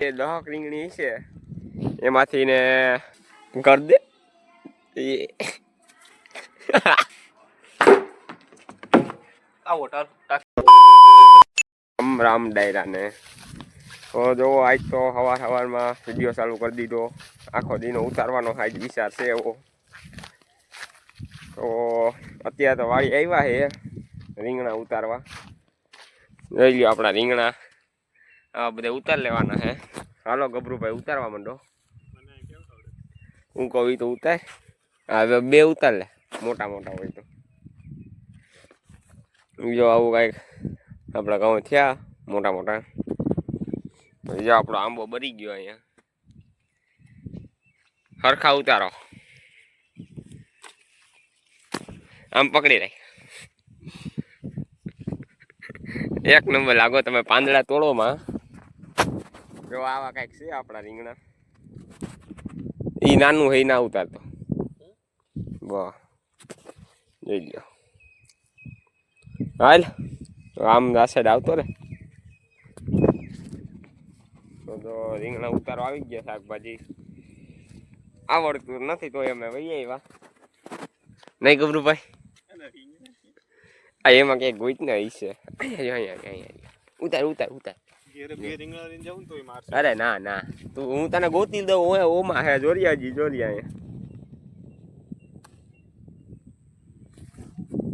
એ દહક રીંગણી છે. એમાંથી ને કરી દે. આવો રામ રામ ડાયરા ને. તો જો આજ તો સવાર સવારમાં વીડિયો ચાલુ કરી દીધો. આખો દીનો ઉતારવાનો આજ વિચાર છે એવો. તો અત્યારે તો વાળી આવ્યા છે રીંગણા ઉતારવા. જોઈ લ્યો આપણા રીંગણા. આ બધા ઉતાર લેવાના છે હાલો ગભરુભાઈ ઉતારવા માંડો. હું કહું તો ઉતાર. હા હવે બે ઉતાર લે મોટા મોટા હોય તો. જો આવું કાંઈક આપણા ઘઉં થયા મોટા મોટા. જો આપણો આંબો બરી ગયો અહીંયા. હરખા ઉતારો. આમ પકડી રાખ. એક નંબર લાગો તમે પાંદડા તોડોમાં જો આવા કાંઈક છે આપણા રીંગણા. ઈ નાનું હે ના ઉતારતો. વાહ. જોઈ લ્યો. હાલ, આમ આ સાઈડ આવતો રે. તો રીંગણા ઉતારો આવી ગયા શાકભાજી. આવડતું નથી તો અમે વહી આવ્યા નહીં ગબરુભાઈ આ એમાં ક્યાંક ગોઈત ને હશે અહીંયા અહીંયા. ઉતાર ઉતાર ઉતાર. અરે ના ના. તું હું તને ગોતી દઉં ઓય ઓમાં હે જોરિયાજી જોરિયા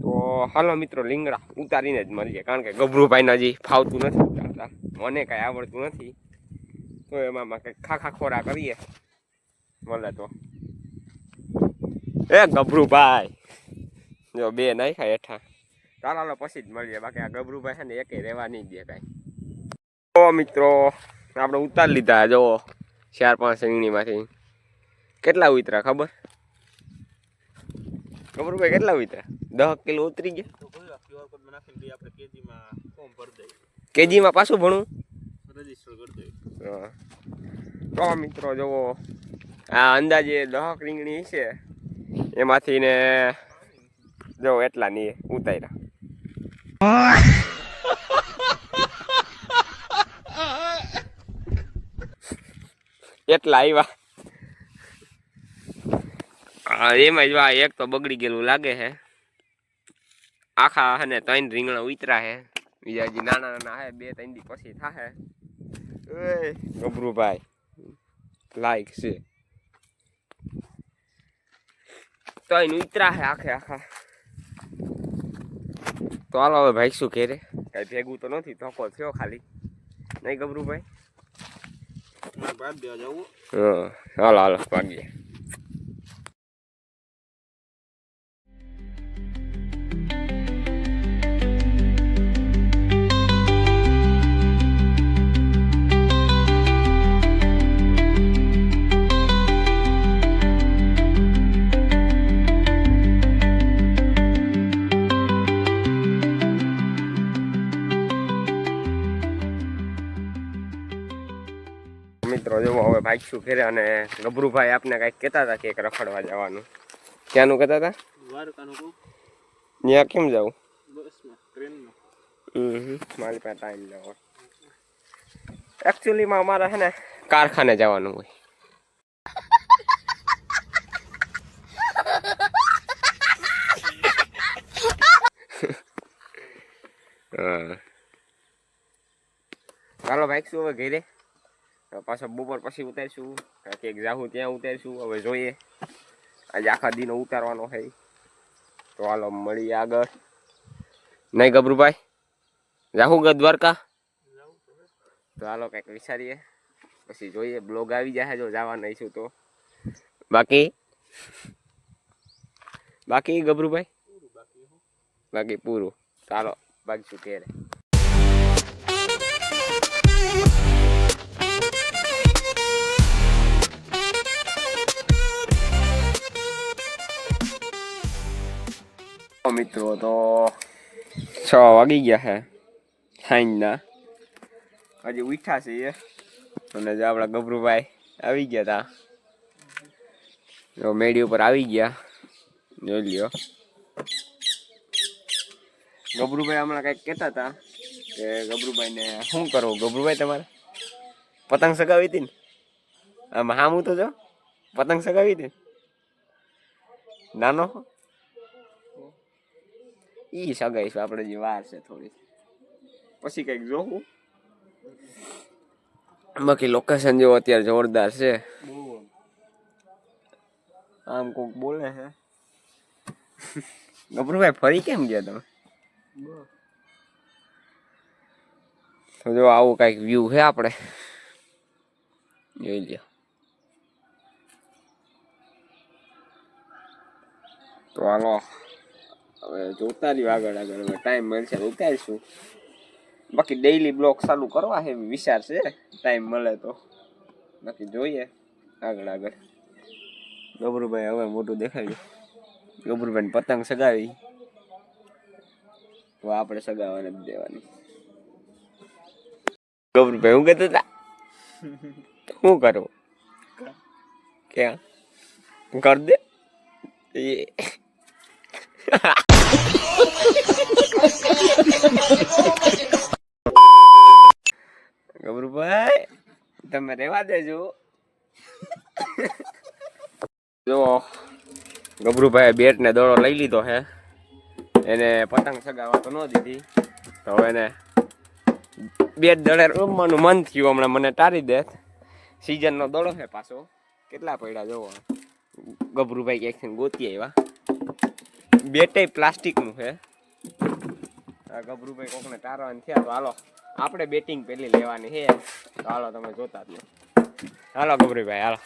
તો હાલો મિત્રો લીંગડા ઉતારીને જ મળીએ કારણ કે ગભરુભાઈને હજી ફાવતું નથી ઉતારતા. મને કાંઈ આવડતું નથી. તો એમાં કંઈક ખાખા ખોરા કરીએ. મળે તો. એ ગભરુભાઈ જો બે નાખ્યા હેઠા. ચાલો હાલો પછી જ મળીએ. બાકી આ ગભરુભાઈ છે ને એકે રહેવા નહીં દે કાંઈ. મિત્રો, આપણે ઉતાર લીધા જો ચાર પાંચ રીંગણીમાંથી કેટલા ઉતરા, ખબર? ખબર ભાઈ, કેટલા ઉતરા? દસ કિલો ઉતરી ગયા? કેજીમાં પાછું હા. તો મિત્રો, જુઓ, આ અંદાજે દહક રીંગણી છે. એમાંથી ને જો એટલા ની ઉતાર્યા. એટલા આવ્યા એમાં જો આ એક તો બગડી ગયેલું લાગે છે આખા હને ત્રણ રીંગણા ઉતરા હે. બીજા હજી નાના નાના હે બે ત્રણ દી પછી થાહે. ઓય ગભરુભાઈ લાઈક છે. ત્રણ ઉતરા હે આખે આખા. તો હાલો હવે ભાઈ શું ઘેરે? કઈ ભેગું તો નથી ધોકો થયો ખાલી. નહીં હા હાલો હાલો ભાગીએ હવે ઘેરે અને ગભરુભાઈ આપને કાંઈક કહેતા હતા કે રખડવા જવાનું. ક્યાંનું કહેતા હતા? ત્યાં કેમ જવું મારી પાસે ટાઈમ જવો એકચ્યુઅલીમાં અમારે છે ને કારખાને જવાનું હોય. ચાલો ભાઈ શું હવે ઘેરે? પાછા બપોર પછી ઉતારીશું. ક્યાંક જાહું ત્યાં ઉતારીશું. હવે જોઈએ. આજે આખા દિન ઉતારવાનો છે. તો હાલો મળીએ આગળ. નહીં ગભરુભાઈ જાહું ગ દ્વારકા? તો હાલો કંઈક વિચારીએ. પછી જોઈએ. બ્લોગ આવી જાય જો જવાના છું તો. બાકી? બાકી ગભરુભાઈ બાકી પૂરું. ચાલો બાકી શું ઘેરે મિત્રો તો છ વાગી ગયા છે સાંજના હજી ઉઠ્યા છે અને જે આપણા ગભરુભાઈ આવી ગયા હતા જો મેડી ઉપર આવી ગયા જોઈ લ્યો ગભરુભાઈ હમણાં કંઈક કહેતા હતા કે ગભરુભાઈને શું કરવું ગભરુભાઈ તમારે પતંગ સગાવી હતી ને આમ હામું તો જો પતંગ સગાવી હતી ને? નાનો સગાઈ છે, આપણે જે વાર છે થોડી. પછી કંઈક જોવું. બાકી લોકેશન જેવો અત્યારે જોરદાર છે. આમ કોક બોલે છે ગભરુભાઈ, ફરી કેમ ગયા તમે? તો જો આવું કંઈક વ્યૂ છે આપણે. જોઈ લ્યો. તો હાલો. હવે જોતા રહ્યો આગળ આગળ. હવે ટાઈમ મળશે ઉતારીશું. બાકી ડેઈલી બ્લોગ ચાલુ કરવા છે વિચાર છે ટાઈમ મળે તો. બાકી જોઈએ આગળ આગળ. ગબરુભાઈ હવે મોટું દેખાડ્યું. ગબરુભાઈ પતંગ સગાવી. તો આપણે સગાવવાને જ દેવાની. ગબરુભાઈ હું કહેતા હતા? શું કરું ક્યાં? કર દે. એ. ગબરુભાઈ, તમે રેવા દેજો. જો ગબરુભાઈ બેટ ને દોડો લઈ લીધો હે. એને પતંગ સગાવા તો ન દીધી. તો એને બેટ દડે રમવાનું મન થયું હમણાં, મને તારી દે સીઝનનો દોડો છે પાછો. કેટલા પડ્યા જોવો ગબરુભાઈ ક્યાંકથી ગોતી આવ્યા. બેટે પ્લાસ્ટિકનું છે. આ ગબરુભાઈ કોકને તારવાની થયા તો હાલો આપણે બેટિંગ પેલી લેવાની છે. તો હાલો તમે જોતા જ હાલો ગબરુભાઈ હાલો.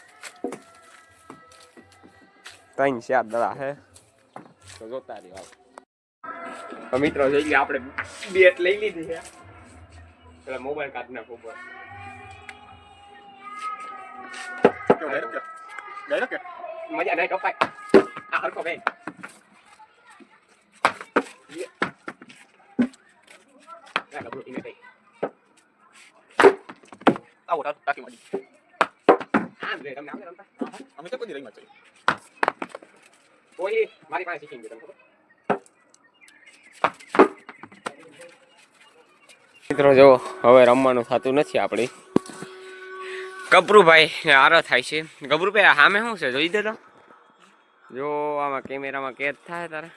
ત્રણ ચાર દડા છે. તો જોતા રહ્યો હાલો. તો મિત્રો જોઈ ગયા આપણે બેટ લઈ લીધી છે. પેલા મોબાઈલ કાઢ નાખો ઉપર. મજા નહીં ટપાય. આ હરકો બેન ના ગબરું ઈને થઈ આવો તા તાકી મળી આમ રે તમને આમ રમતા અમે તો કોઈ રહી માં કોઈ મારી પાસે શીખીને તમને મિત્રો જો હવે રમવાનું થતું નથી આપણે. ગબરુભાઈ આરો થાય છે. ગબરુભાઈ સામે શું છે? જોઈ દે તો. જો આમાં કેમેરામાં કેદ થાય તારે.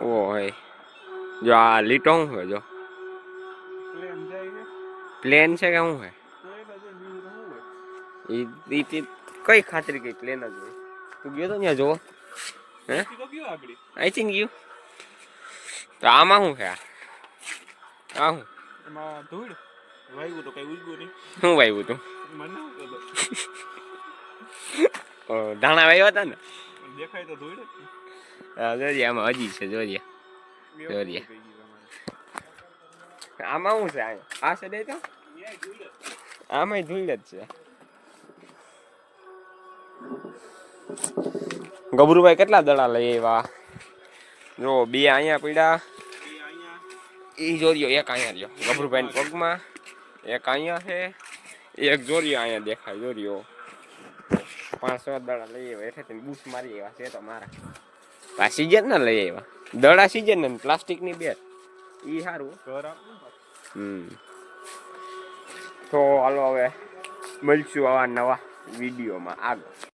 ઓ હોય જો આ લીટો શું છે જો પ્લેન છે કે શું છે ઈ ઈ તી- કઈ ખાતરી કઈ પ્લેન જ હોય તું ગયો તો ત્યાં જોવો હે આઈ થિંક યુ તો આમાં શું છે આ આ શું એમાં ધૂળ વાયુ તો કઈ ઉગ્યું નહીં શું વાવ્યું તું મને ના ખબર. ઓ, ધાણા વાવ્યા હતા ને દેખાય તો ધૂળ જ. હા, જોઈએ આમાં હજી છે જોઈએ અમારે. આમાં શું છે આ આ તો આમાં ધૂળ જ. છે ગબરુભાઈ કેટલા દડા લઈ આવ્યા જો બે અહીંયા પીડા એ જોરિયો એક અહીંયા રહ્યો ગભરુભાઈ પગમાં એક અહીંયા છે એક જોરિયો અહીંયા દેખાય જોરિયો પાંચ છ દડા લઈ આવ્યા એટલે બૂસ મારી આવ્યા છે તો મારા આ સીઝન ના લઈ આવ્યા. દડા સીઝન ને પ્લાસ્ટિકની બેટ ઈ સારું હમ. તો હાલો હવે મળશું આવા નવા વિડીયોમાં આગળ.